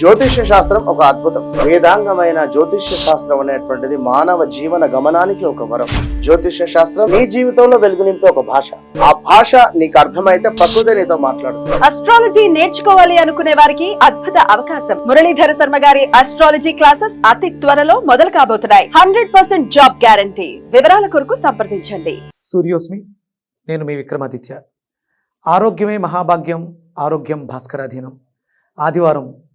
జ్యోతిష్య శాస్త్రం ఒక అద్భుతం. వేదాంగమైన జ్యోతిష్య శాస్త్రం అనేటువంటిది మానవ జీవన గమనానికి ఒక వరం. జ్యోతిష్య శాస్త్రం నీ జీవితంలో వెలుగునింపే ఒక భాష. ఆ భాష నీకు అర్థమైతే ప్రకృతి నీతో మాట్లాడుతుంది అస్ట్రాలజీ నేర్చుకోవాలి అనుకునే వారికి అద్భుత అవకాశం. మురళీధర శర్మ గారి అస్ట్రాలజీ క్లాసెస్ అతి త్వరలో మొదలు కాబోతున్నాయి. హండ్రెడ్ పర్సెంట్ జాబ్ గ్యారంటీ వివరాల కొరకు సంప్రదించండి. సూర్యోస్మి నేను మీ విక్రమాదిత్య. ఆరోగ్యమే మహాభాగ్యం ఆరోగ్యం భాస్కరాధీనం. ఆదివారం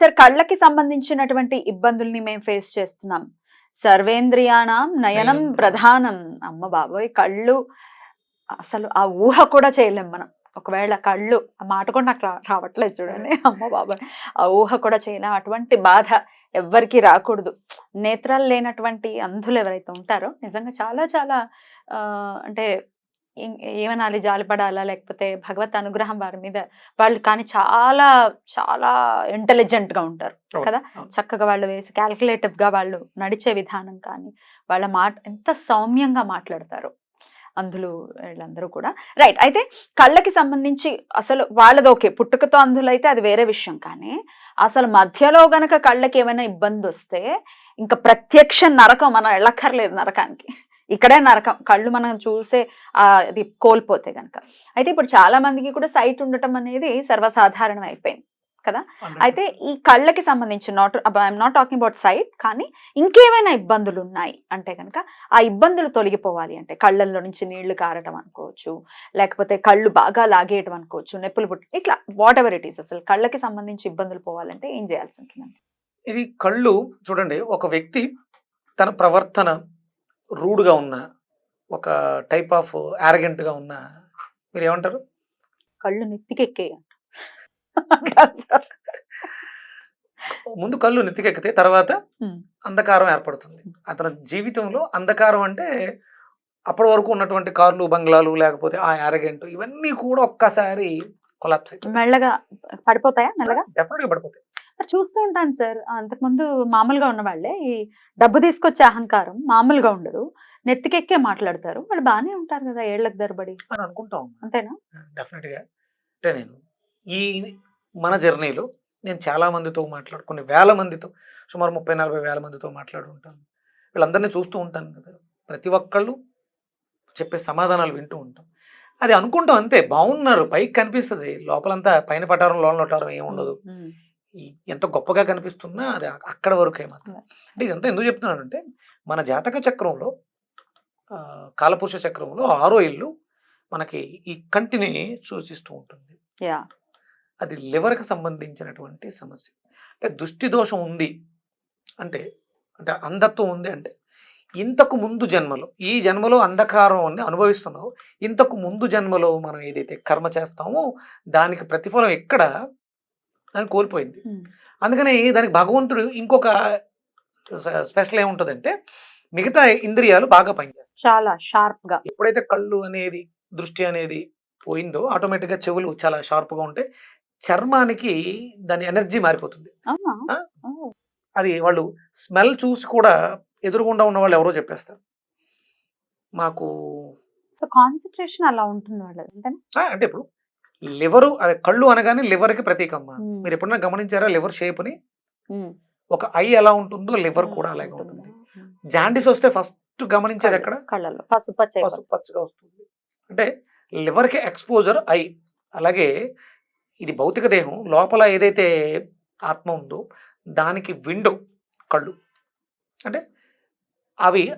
సార్ కళ్ళకి సంబంధించినటువంటి ఇబ్బందుల్ని మేము ఫేస్ చేస్తున్నాం. సర్వేంద్రియాణం నయనం ప్రధానం. అమ్మ బాబోయ్ కళ్ళు. అసలు ఆ ఊహ కూడా చేయలేం మనం. ఒకవేళ కళ్ళు ఆ మాట కూడా నాకు రావట్లేదు చూడండి. అమ్మ బాబాయ్ ఆ ఊహ కూడా చేయలేం. అటువంటి బాధ ఎవ్వరికి రాకూడదు. నేత్రాలు లేనటువంటి అంధులు ఎవరైతే ఉంటారో నిజంగా చాలా చాలా అంటే ఏమనాలి? జాలిపడాలా? లేకపోతే భగవత్ అనుగ్రహం వారి మీద వాళ్ళు కానీ చాలా చాలా ఇంటెలిజెంట్గా ఉంటారు కదా? చక్కగా వాళ్ళు వేసి calculative గా వాళ్ళు నడిచే విధానం కానీ వాళ్ళ మాట ఎంత సౌమ్యంగా మాట్లాడతారు అందులు వీళ్ళందరూ కూడా. రైట్ అయితే కళ్ళకి సంబంధించి అసలు వాళ్ళది ఓకే. పుట్టుకతో అందులు అయితే అది వేరే విషయం కానీ అసలు మధ్యలో గనక కళ్ళకి ఏమైనా ఇబ్బంది వస్తే ఇంకా ప్రత్యక్ష నరకం మనం వెళ్ళక్కర్లేదు నరకానికి. ఇక్కడే నరకం కళ్ళు మనం చూసే అది కోల్పోతే గనక. అయితే ఇప్పుడు చాలా మందికి కూడా సైట్ ఉండటం అనేది సర్వసాధారణం అయిపోయింది కదా? అయితే ఈ కళ్ళకి సంబంధించి not I'm not talking about sight కానీ ఇంకేమైనా ఇబ్బందులు ఉన్నాయి అంటే కనుక ఆ ఇబ్బందులు తొలగిపోవాలి అంటే కళ్ళల్లో నుంచి నీళ్ళు కారటం అనుకోవచ్చు లేకపోతే కళ్ళు బాగా లాగేయటం అనుకోవచ్చు నొప్పులు పుట్టి ఇట్లా వాట్ ఎవర్ ఇట్ ఈస్ అసలు కళ్ళకి సంబంధించి ఇబ్బందులు పోవాలంటే ఏం చేయాల్సి ఉంటుంది? ఇది కళ్ళు చూడండి ఒక వ్యక్తి తన ప్రవర్తన రూడ్గా ఉన్న ఒక టైప్ ఆఫ్గా ఉన్న మీరు ఏమంటారు కళ్ళు నెత్తికెక్కే ముందు కళ్ళు నెత్తికెక్కితే తర్వాత. అంధకారం ఏర్పడుతుంది. అతని జీవితంలో అంధకారం అంటే అప్పటి వరకు ఉన్నటువంటి కార్లు బంగ్లాలు లేకపోతే ఆ యారగెంట్ ఇవన్నీ కూడా ఒక్కసారి కొలాప్స్ మెల్లగా పడిపోతాయా మెల్లగా? డెఫినెట్గా పడిపోతాయి. చూస్తూ ఉంటాను సార్. అంతకుముందు మామూలుగా ఉన్న వాళ్ళే ఈ డబ్బు తీసుకొచ్చే అహంకారం మామూలుగా ఉండదు. నెత్తికెక్కే మాట్లాడతారు. వాళ్ళు బాగానే ఉంటారు కదా ఏళ్ళకు దరబడి అని అనుకుంటాం అంతేనా? డెఫినెట్గా. అంటే నేను ఈ మన జర్నీలో నేను చాలా మందితో మాట్లాడు కొన్ని వేల మందితో సుమారు ముప్పై నలభై వేల మందితో మాట్లాడు ఉంటాను. వీళ్ళందరినీ చూస్తూ ఉంటాను కదా. ప్రతి ఒక్కళ్ళు చెప్పే సమాధానాలు వింటూ ఉంటాం. అది అనుకుంటాం అంతే. బాగున్నారు పైకి కనిపిస్తుంది. లోపలంతా పైన పటారం లోన పటారం ఏమి ఉండదు ఉమ్. ఈ ఎంత గొప్పగా కనిపిస్తున్నా అది అక్కడ వరకే మాత్రం అంటే ఇదంతా ఎందుకు చెప్తున్నానంటే మన జాతక చక్రంలో కాలపురుష చక్రంలో ఆరో ఇల్లు మనకి ఈ కంటిని సూచిస్తూ ఉంటుంది. యా. అది లివర్కి సంబంధించినటువంటి సమస్య. అంటే దృష్టి దోషం ఉంది అంటే అంటే అంధత్వం ఉంది అంటే ఇంతకు ముందు జన్మలో ఈ జన్మలో అంధకారం అని అనుభవిస్తున్నావు. ఇంతకు ముందు జన్మలో మనం ఏదైతే కర్మ చేస్తామో దానికి ప్రతిఫలం ఎక్కడ? దాన్ని కోల్పోయింది. అందుకని దానికి భగవంతుడు ఇంకొక స్పెషల్ ఏముంటుందంటే మిగతా ఇంద్రియాలు బాగా పనిచేస్తాయి. చాలా షార్ప్గా ఎప్పుడైతే కళ్ళు అనేది దృష్టి అనేది పోయిందో ఆటోమేటిక్గా చెవులు చాలా షార్ప్గా ఉంటాయి చర్మానికి దాని ఎనర్జీ మారిపోతుంది. అది వాళ్ళు స్మెల్ చూసి కూడా ఎదురుగుండా ఉన్న వాళ్ళు ఎవరో చెప్పేస్తారు. మాకు సో కాన్సన్ట్రేషన్ అలా ఉంటుంది వాళ్ళది అంటే ఇప్పుడు లివరు అదే కళ్ళు అనగానే లివర్కి ప్రతీకమ్మ. మీరు ఎప్పుడన్నా గమనించారా లివర్ షేప్ని? ఉమ్. ఒక ఐ ఎలా ఉంటుందో లివర్ కూడా అలాగే ఉంటుంది. జాండీస్ వస్తే ఫస్ట్ గమనించేది ఎక్కడ? కళ్ళల్లో. పసుపచ్చ పసుపు పచ్చగా వస్తుంది. అంటే లివర్కి ఎక్స్పోజర్ ఐ. అలాగే ఇది భౌతిక దేహం. లోపల ఏదైతే ఆత్మ ఉందో దానికి విండో కళ్ళు. అంటే అవి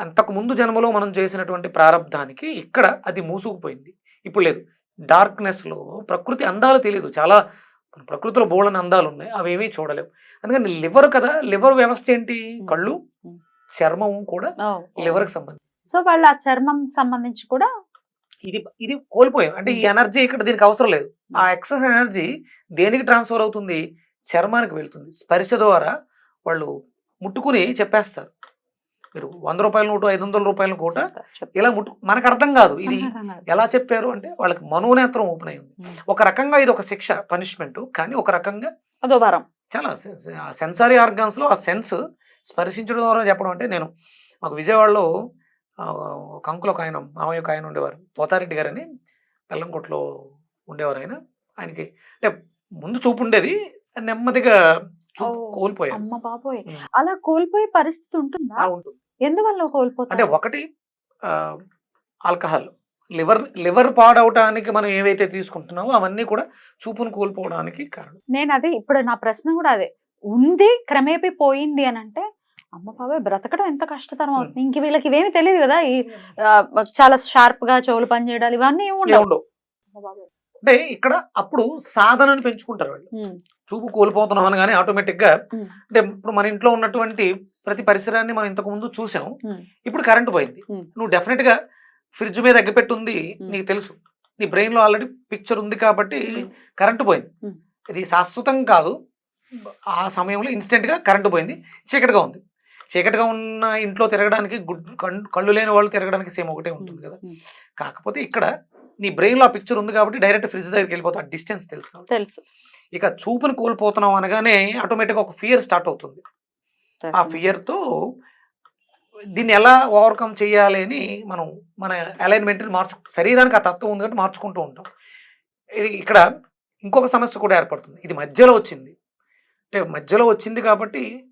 అంతకు ముందు జన్మలో మనం చేసినటువంటి ప్రారంధానికి ఇక్కడ అది మూసుకుపోయింది. ఇప్పుడు లేదు. డార్క్నెస్లో ప్రకృతి అందాలు తెలియదు. చాలా ప్రకృతిలో బోళ్ళని అందాలు ఉన్నాయి. అవి ఏమీ చూడలేవు. అందుకని లివర్ కదా లివర్ వ్యవస్థ ఏంటి? కళ్ళు. చర్మం కూడా. లివర్కి సంబంధించి. సో వాళ్ళు ఆ చర్మం సంబంధించి కూడా ఇది ఇది కోల్పోయాం. అంటే ఈ ఎనర్జీ ఇక్కడ దీనికి అవసరం లేదు. ఆ ఎక్సెస్ ఎనర్జీ దేనికి ట్రాన్స్ఫర్ అవుతుంది? చర్మానికి వెళ్తుంది. స్పర్శ ద్వారా వాళ్ళు ముట్టుకుని చెప్పేస్తారు. మీరు వంద రూపాయల నోటు ఐదు వందల రూపాయల కోట. ఇలా ముట్టు మనకు అర్థం కాదు ఇది. ఎలా చెప్పారు అంటే వాళ్ళకి మనోనేత్రం ఓపెన్ అయి ఉంది ఉమ్. ఒక రకంగా ఇది ఒక శిక్ష పనిష్మెంట్ కానీ ఒక రకంగా అదో వరం చాలా సెన్సారీ ఆర్గాన్స్లో ఆ సెన్స్ స్పర్శించడం ద్వారా చెప్పడం అంటే నేను మాకు విజయవాడలో ఆ, ఒక ఆయన మామయ్య ఒక ఆయన ఉండేవారు పోతారెడ్డి గారని బెల్లంకొట్లో ఉండేవారు ఆయన ఆయనకి అంటే ముందు చూపు ఉండేది నెమ్మదిగా చూపు ఓ, కోల్పోయారు అమ్మ బాబోయ్ ఉమ్. అలా కోల్పోయే పరిస్థితి ఉంటుందా ఉంటుంది. ఎందువల్ల అంటే కోల్పోతారు? ఒకటి ఆల్కహాల్. లివర్ లివర్ పాడవటానికి మనం ఏవైతే తీసుకుంటున్నామో అవన్నీ కూడా చూపును కోల్పోవడానికి కారణం. నేను అదే ఇప్పుడు నా ప్రశ్న కూడా అదే. ఉంది క్రమేపీ పోయింది అని అంటే అమ్మ బాబాయ్! బ్రతకడం ఎంత కష్టతరం అవుతుంది. ఇంక వీళ్ళకి ఇవేమి తెలియదు కదా? ఈ చాలా షార్ప్గా చెవులు పని చేయడాలు ఇవన్నీ ఏమి ఉండవు. అంటే ఇక్కడ అప్పుడు సాధనను పెంచుకుంటారు వాళ్ళు. చూపు కోల్పోతున్నాం అని కానీ ఆటోమేటిక్గా ఉమ్, అంటే ఇప్పుడు మన ఇంట్లో ఉన్నటువంటి ప్రతి పరిసరాన్ని మనం ఇంతకు ముందు చూసాం. ఇప్పుడు కరెంట్ పోయింది. నువ్వు డెఫినెట్గా ఫ్రిడ్జ్ మీద అగ్గిపెట్టి ఉంది ఉమ్. నీకు తెలుసు. నీ బ్రెయిన్లో ఆల్రెడీ పిక్చర్ ఉంది కాబట్టి. కరెంటు పోయింది. ఇది శాశ్వతం కాదు. ఆ సమయంలో ఇన్స్టెంట్గా కరెంటు పోయింది. చీకటిగా ఉంది. చీకటిగా ఉన్న ఇంట్లో తిరగడానికి గుడ్ కళ్ళు లేని వాళ్ళు తిరగడానికి సేమ్ ఒకటే ఉంటుంది కదా. కాకపోతే ఇక్కడ నీ బ్రెయిన్లో ఆ పిక్చర్ ఉంది కాబట్టి డైరెక్ట్ ఫ్రిడ్జ్ దగ్గరికి వెళ్ళిపోతావు. ఆ డిస్టెన్స్ తెలుసు తెలుసు. ఇక చూపుని కోల్పోతున్నాం అనగానే ఆటోమేటిక్గా ఒక ఫియర్ స్టార్ట్ అవుతుంది. ఆ ఫియర్తో దీన్ని ఎలా ఓవర్కమ్ చేయాలి అని మనం మన అలైన్మెంట్ని మార్చు శరీరానికి ఆ తత్వం ఉంది కాబట్టి మార్చుకుంటూ ఉంటాం. ఇది- ఇక్కడ ఇంకొక సమస్య కూడా ఏర్పడుతుంది. ఇది మధ్యలో వచ్చింది. అంటే మధ్యలో వచ్చింది కాబట్టి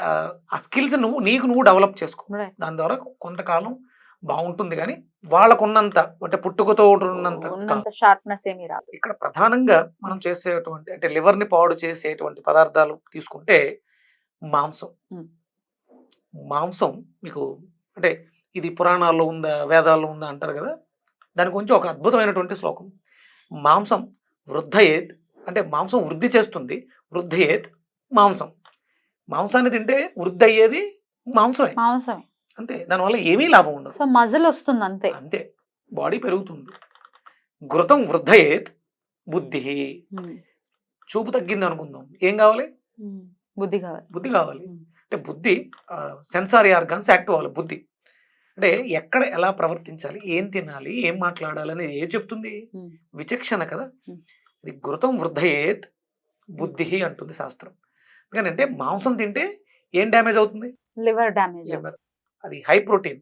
ఆ, స్కిల్స్ నువ్వు నీకు నువ్వు డెవలప్ చేసుకో. దాని ద్వారా కొంతకాలం బాగుంటుంది కానీ వాళ్ళకున్నంత అంటే పుట్టుకతో ఉన్నంత షార్ప్నెస్ ఏమీ రాదు. ఇక్కడ ప్రధానంగా మనం చేసేటువంటి అంటే లివర్ని పాడు చేసేటువంటి పదార్థాలు తీసుకుంటే మాంసం. మాంసం మీకు అంటే ఇది పురాణాల్లో ఉందా వేదాల్లో ఉందా అంటారు కదా దాని గురించి ఒక అద్భుతమైనటువంటి శ్లోకం. మాంసం వృద్ధయేత్ అంటే మాంసం వృద్ధి చేస్తుంది వృద్ధయేత్ మాంసం. మాంసాన్ని తింటే వృద్ధి అయ్యేది మాంసమే. మాంసమే. అంతే. దానివల్ల ఏమీ లాభం ఉండదు. సో మజల్ వస్తుంది అంతే. అంతే. బాడీ పెరుగుతుంది. ఘృతం వృద్ధయేత్ బుద్ధి. చూపు తగ్గింది అనుకుందాం. ఏం కావాలి. బుద్ధి కావాలి. బుద్ధి కావాలి. అంటే బుద్ధి సెన్సారీ ఆర్గాన్స్ యాక్టివ్ అవ్వాలి బుద్ధి. అంటే ఎక్కడ ఎలా ప్రవర్తించాలి? ఏం తినాలి? ఏం మాట్లాడాలి అనేది ఏం చెప్తుంది. విచక్షణ కదా. ఇది ఘృతం వృద్ధయేత్ బుద్ధి అంటుంది శాస్త్రం. ఎందుకంటే అంటే మాంసం తింటే ఏం డ్యామేజ్ అవుతుంది? Liver damage liver. అది హై ప్రోటీన్.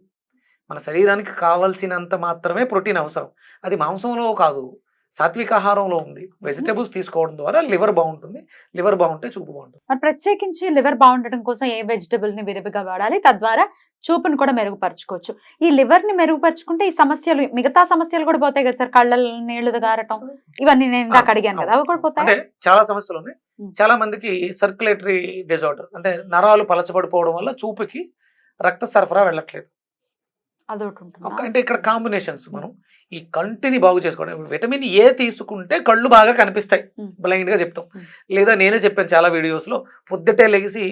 మన శరీరానికి కావాల్సినంత మాత్రమే ప్రోటీన్ అవసరం. అది మాంసంలో కాదు సాత్విక ఆహారంలో ఉంది. వెజిటేబుల్స్ తీసుకోవడం ద్వారా లివర్ బాగుంటుంది. లివర్ బాగుంటే చూపు బాగుంటుంది. ప్రత్యేకించి లివర్ బాగుండడం కోసం ఏ వెజిటబుల్ని విరివిగా వాడాలి? తద్వారా చూపును కూడా మెరుగుపరచుకోవచ్చు. ఈ లివర్ని మెరుగుపరుచుకుంటే ఈ సమస్యలు మిగతా సమస్యలు కూడా పోతాయి కదా సార్? కళ్ళల్లో నీళ్ళు గారటం ఇవన్నీ నేను ఇందాక అడిగాను కదా. అవి కూడా పోతాయి? చాలా సమస్యలు ఉన్నాయి. చాలా మందికి సర్క్యులేటరీ డిజార్డర్ అంటే నరాలు పలచబడిపోవడం వల్ల చూపుకి రక్త సరఫరా వెళ్ళట్లేదు. అంటే ఇక్కడ కాంబినేషన్స్ మనం ఈ కంటిని బాగు చేసుకోవడం విటమిన్ ఏ తీసుకుంటే కళ్ళు బాగా కనిపిస్తాయి. ఉమ్. బ్లైండ్గా చెప్తాం. లేదా నేనే చెప్పాను చాలా వీడియోస్లో పొద్దుటే లెగిసి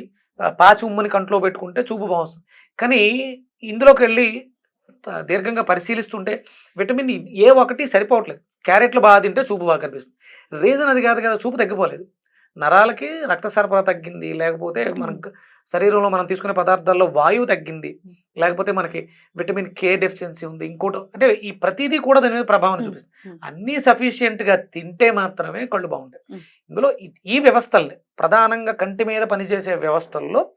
పాచి ఉమ్మని కంట్లో పెట్టుకుంటే చూపు బాగుంటుంది. కానీ ఇందులోకి వెళ్ళి దీర్ఘంగా పరిశీలిస్తుంటే విటమిన్ ఏ ఒకటి సరిపోవట్లేదు. క్యారెట్లు బాగా తింటే చూపు బాగా కనిపిస్తుంది. రీజన్ అది కాదు కదా చూపు తగ్గిపోలేదు. నరాలకి రక్త సరఫరా తగ్గింది. లేకపోతే మనకు శరీరంలో మనం తీసుకునే పదార్థాల్లో వాయువు తగ్గింది. లేకపోతే మనకి విటమిన్ కే డెఫిషియన్సీ ఉంది. ఇంకోటి అంటే ఈ ప్రతిదీ కూడా దాని మీద ప్రభావం చూపిస్తుంది. అన్నీ sufficient గా తింటే మాత్రమే కళ్ళు బాగుంటాయి. ఇందులో ఈ- వ్యవస్థల్ని ప్రధానంగా కంటి మీద పనిచేసే వ్యవస్థల్లో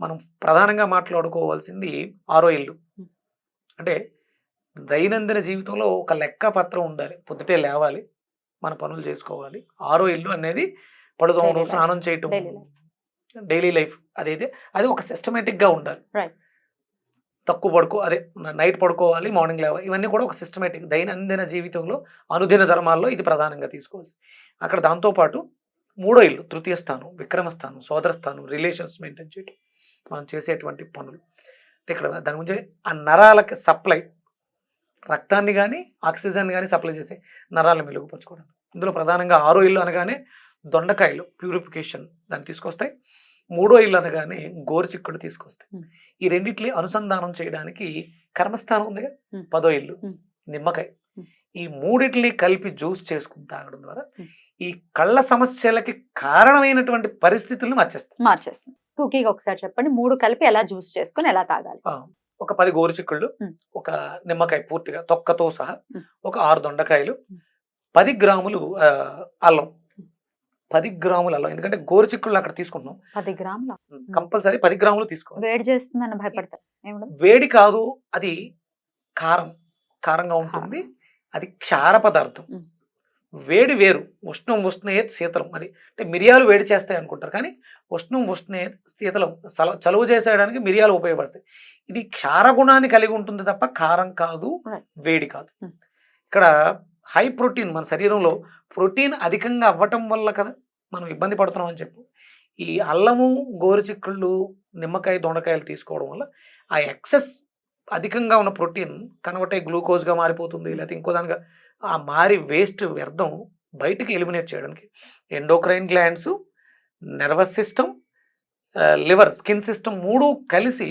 మనం ప్రధానంగా మాట్లాడుకోవాల్సింది ఆరో ఇల్లు. అంటే దైనందిన జీవితంలో ఒక లెక్క పత్రం ఉండాలి. పొద్దుటే లేవాలి. మన పనులు చేసుకోవాలి. ఆరో ఇల్లు అనేది life. స్నానం చేయటం. డైలీ లైఫ్ అదైతే అది ఒక systematic గా ఉండాలి. తక్కువ పడుకో అదే నైట్ పడుకోవాలి మార్నింగ్ లేవాలి ఇవన్నీ కూడా ఒక సిస్టమేటిక్ దైనందిన జీవితంలో అనుదిన ధర్మాల్లో ఇది ప్రధానంగా తీసుకోవాల్సి అక్కడ దాంతోపాటు మూడో ఇల్లు తృతీయ స్థానం విక్రమ స్థానం సోదర స్థానం రిలేషన్స్ మెయింటైన్ చేయటం మనం చేసేటువంటి పనులు ఇక్కడ దాని గురించి ఆ నరాలకి సప్లై రక్తాన్ని కానీ ఆక్సిజన్ కానీ సప్లై చేసే నరాలను మెరుగుపరచుకోవడం ఇందులో ప్రధానంగా ఆరో ఇల్లు అనగానే దొండకాయలు ప్యూరిఫికేషన్ దాన్ని తీసుకొస్తాయి మూడో ఇల్లు అనగానే గోరుచిక్కుడు తీసుకొస్తాయి. ఈ రెండిటిని అనుసంధానం చేయడానికి కర్మస్థానం ఉందిగా. పదో ఇల్లు. నిమ్మకాయ. ఈ మూడిటిని కలిపి జ్యూస్ చేసుకుని తాగడం ద్వారా. ఈ కళ్ళ సమస్యలకి కారణమైనటువంటి పరిస్థితులను మార్చేస్తాయి మార్చేస్తుంది టూకీగా ఒకసారి చెప్పండి మూడు కలిపి ఎలా జ్యూస్ చేసుకొని ఎలా తాగాలి ఒక పది గోరుచిక్కుళ్ళు. ఒక నిమ్మకాయ పూర్తిగా తొక్కతో సహా. ఒక ఆరు దొండకాయలు. పది గ్రాములు అల్లం పది గ్రాముల అల్లం ఎందుకంటే గోరుచిక్కుళ్ళు అక్కడ తీసుకుంటున్నాం. పది గ్రాముల? కంపల్సరీ పది గ్రాములు తీసుకోవాలి. వేడి చేస్తుందని భయపడతారు. వేడి కాదు అది కారం. కారంగా ఉంటుంది. అది క్షార పదార్థం. వేడి వేరు. ఉష్ణం ఉష్ణయేత్ శీతలం. మరి అంటే మిరియాలు వేడి చేస్తాయి అనుకుంటారు కానీ ఉష్ణం ఉష్ణయేత్ శీతలం చలువ చేసేయడానికి మిరియాలు ఉపయోగపడతాయి. ఇది క్షార గుణాన్ని కలిగి ఉంటుంది తప్ప కారం కాదు. వేడి కాదు. ఇక్కడ హై ప్రోటీన్ మన శరీరంలో ప్రోటీన్ అధికంగా అవ్వటం వల్ల కదా మనం ఇబ్బంది పడుతున్నాం అని చెప్పు. ఈ అల్లము గోరుచిక్కుళ్ళు నిమ్మకాయ దొండకాయలు తీసుకోవడం వల్ల ఆ ఎక్సెస్ అధికంగా ఉన్న ప్రోటీన్ కనబట్టే గ్లూకోజ్గా మారిపోతుంది. లేకపోతే ఇంకో దానిగా ఆ మారి వేస్ట్ వ్యర్థం బయటికి ఎలిమినేట్ చేయడానికి endocrine glands nervous system liver skin system మూడు కలిసి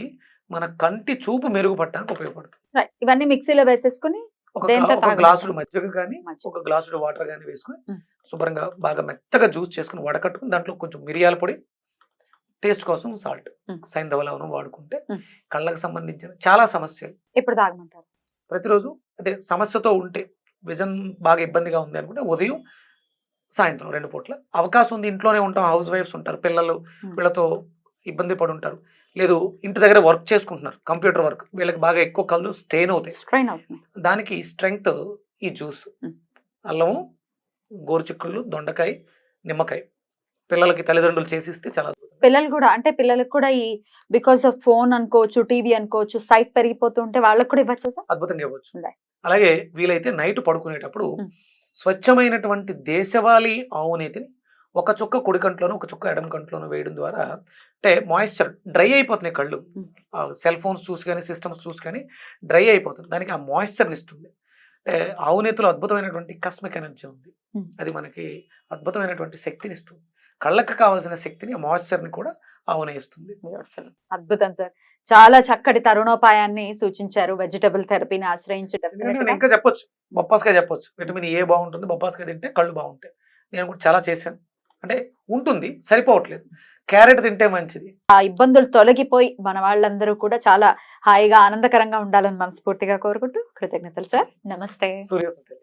మన కంటి చూపు మెరుగుపడటానికి ఉపయోగపడుతుంది. ఇవన్నీ మిక్సీలో వేసేసుకుని ఒక? గ్లాసుడు మజ్జిగ కానీ. ఒక గ్లాసుడు వాటర్ కానీ వేసుకుని. శుభ్రంగా బాగా మెత్తగా జ్యూస్ చేసుకుని వడకట్టుకుని దాంట్లో కొంచెం మిరియాల పొడి టేస్ట్ కోసం సాల్ట్. సైంధవ లవణం వాడుకుంటే. కళ్ళకు సంబంధించిన చాలా సమస్యలు ఇప్పుడు తాగమంటారు ప్రతిరోజు అంటే సమస్యతో ఉంటే విజన్ బాగా ఇబ్బందిగా ఉంది అనుకుంటే ఉదయం సాయంత్రం రెండు పూట్ల అవకాశం ఉంది ఇంట్లోనే ఉంటాం హౌస్ వైఫ్స్ ఉంటారు పిల్లలు. వీళ్ళతో ఇబ్బంది పడి ఉంటారు లేదు ఇంటి దగ్గర వర్క్ చేసుకుంటున్నారు కంప్యూటర్ వర్క్ వీళ్ళకి బాగా ఎక్కువ కళ్ళు స్ట్రెయిన్ అవుతాయి స్ట్రైన్ అవుతుంది దానికి స్ట్రెంగ్త్ ఈ జ్యూస్. అల్లము గోరుచిక్కుళ్ళు దొండకాయ నిమ్మకాయ పిల్లలకి తల్లిదండ్రులు చేసిస్తే చాలా. పిల్లలు కూడా అంటే పిల్లలకు కూడా ఈ బికాస్ ఆఫ్ ఫోన్ అనుకోవచ్చు టీవీ అనుకోవచ్చు సైట్ పెరిగిపోతుంటే వాళ్ళకు కూడా ఇవ్వచ్చు అద్భుతంగా ఇవ్వచ్చు. అలాగే వీలైతే నైట్ పడుకునేటప్పుడు. స్వచ్ఛమైనటువంటి దేశవాళీ ఆవు నేతిని ఒక చుక్క కుడి కంట్లోనూ ఒక చుక్క ఎడమ కంట్లోనూ వేయడం ద్వారా అంటే మాయిశ్చర్ డ్రై అయిపోతున్నాయి కళ్ళు. సెల్ ఫోన్స్ చూసి కానీ సిస్టమ్స్ చూసి కానీ డ్రై అయిపోతుంది. దానికి ఆ మాయిశ్చర్ని ఇస్తుంది. అంటే ఆవు నేతిలో అద్భుతమైనటువంటి కస్మిక్ ఎనర్జీ ఉంది. అది మనకి అద్భుతమైనటువంటి శక్తిని ఇస్తుంది. కళ్ళకి కావాల్సిన శక్తిని ఆ మాయిశ్చర్ని కూడా ఆవునే ఇస్తుంది. Beautiful. అద్భుతం సార్. చాలా చక్కటి తరుణోపాయాన్ని సూచించారు. వెజిటబుల్ థెరపీని ఆశ్రయించి ఎందుకంటే definitely నేను గా. ఇంకా చెప్పొచ్చు. బొప్పాస్కాయ చెప్పొచ్చు. విటమిన్ ఏ బాగుంటుంది బొప్పాస్కాయ తింటే కళ్ళు బాగుంటాయి. నేను కూడా చాలా చేశాను. అంటే ఉంటుంది సరిపోవట్లేదు. క్యారెట్ తింటే మంచిది. ఆ ఇబ్బందులు తొలగిపోయి మన వాళ్ళందరూ కూడా చాలా హాయిగా ఆనందకరంగా ఉండాలని మనస్ఫూర్తిగా కోరుకుంటూ కృతజ్ఞతలు సార్. నమస్తే. సూర్యసం